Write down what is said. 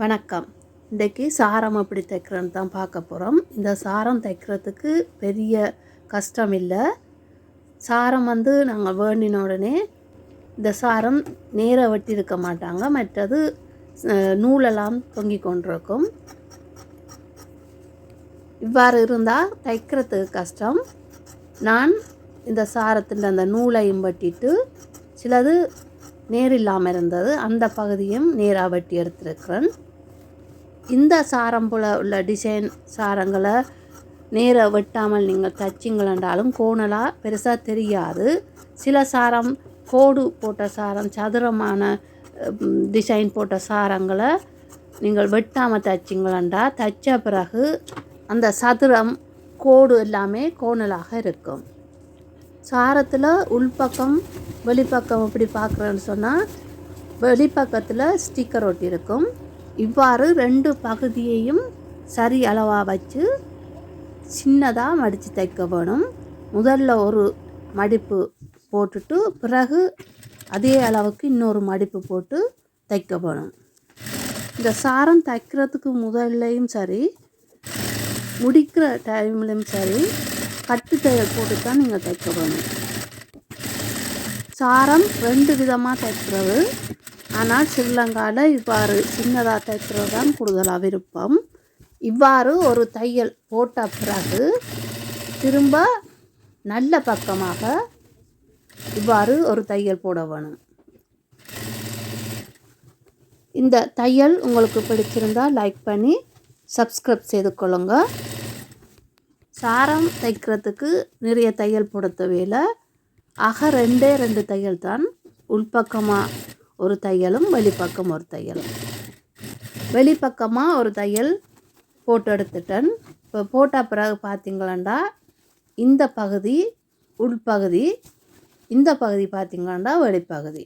வணக்கம். இன்றைக்கி சாரம் எப்படி தைக்கிறேன்னு தான் பார்க்க போகிறோம் இந்த சாரம் தைக்கிறதுக்கு பெரிய கஷ்டம் இல்லை. சாரம் வந்து நாங்கள் வேண்டின உடனே இந்த சாரம் நேர வெட்டி இருக்க மாட்டாங்க. மற்றது நூலெல்லாம் தொங்கி கொண்டிருக்கும். இவ்வாறு இருந்தால் தைக்கிறதுக்கு கஷ்டம். நான் இந்த சாரத்தில் அந்த நூலையும் வெட்டிட்டு சிலது நேர் இல்லாமல் இருந்தது. அந்த பகுதியும் நேராக வெட்டி எடுத்திருக்கிறேன். இந்த சாரம் போல் உள்ள டிசைன் சாரங்களை நேர வெட்டாமல் நீங்கள் தச்சிங்களென்றாலும் கோணலாக பெருசாக தெரியாது. சில சாரம் கோடு போட்ட சாரம் சதுரமான டிசைன் போட்ட சாரங்களை நீங்கள் வெட்டாமல் தைச்சிங்களா தைச்ச பிறகு அந்த சதுரம் கோடு எல்லாமே கோணலாக இருக்கும். சாரத்தில் உள்பக்கம் வெளிப்பக்கம் எப்படி பார்க்குறேன்னு சொன்னால் வெளிப்பக்கத்தில் ஸ்டிக்கர் ஒட்டி இருக்கும் இவ்வாறு ரெண்டு பகுதியையும் சரி அளவாக வச்சு சின்னதாக மடித்து தைக்க வேணும். முதல்ல ஒரு மடிப்பு போட்டுட்டு பிறகு அதே அளவுக்கு இன்னொரு மடிப்பு போட்டு தைக்க வேணும். இந்த சாரம் தைக்கிறதுக்கு முதல்லையும் சரி முடிக்கிற டைம்லையும் சரி கட்டு தையல் போட்டு தான் நீங்கள் தைக்க வேணும். சாரம் ரெண்டு விதமாக தைக்கிறது. ஆனால் ஸ்ரீலங்காவில் இவ்வாறு சின்னதாக தைக்கிறது தான் கூடுதலாக விருப்பம். இவ்வாறு ஒரு தையல் போட்ட பிறகு திரும்ப நல்ல பக்கமாக இவ்வாறு ஒரு தையல் போட வேணும். இந்த தையல் உங்களுக்கு பிடிச்சிருந்தா லைக் பண்ணி சப்ஸ்கிரைப் செய்து கொள்ளுங்க. சாரம் தைக்கிறதுக்கு நிறைய தையல் போட தேவையில்லை. ஆக ரெண்டே ரெண்டு தையல் தான் உள்பக்கமாக ஒரு தையலும் வெளிப்பக்கம் ஒரு தையலும். வெளிப்பக்கமாக ஒரு தையல் போட்டு எடுத்துட்டேன். இப்போ போட்ட பிறகு பார்த்தீங்களாண்டா இந்த பகுதி உள்பகுதி இந்த பகுதி பார்த்திங்களாண்டா வெளிப்பகுதி.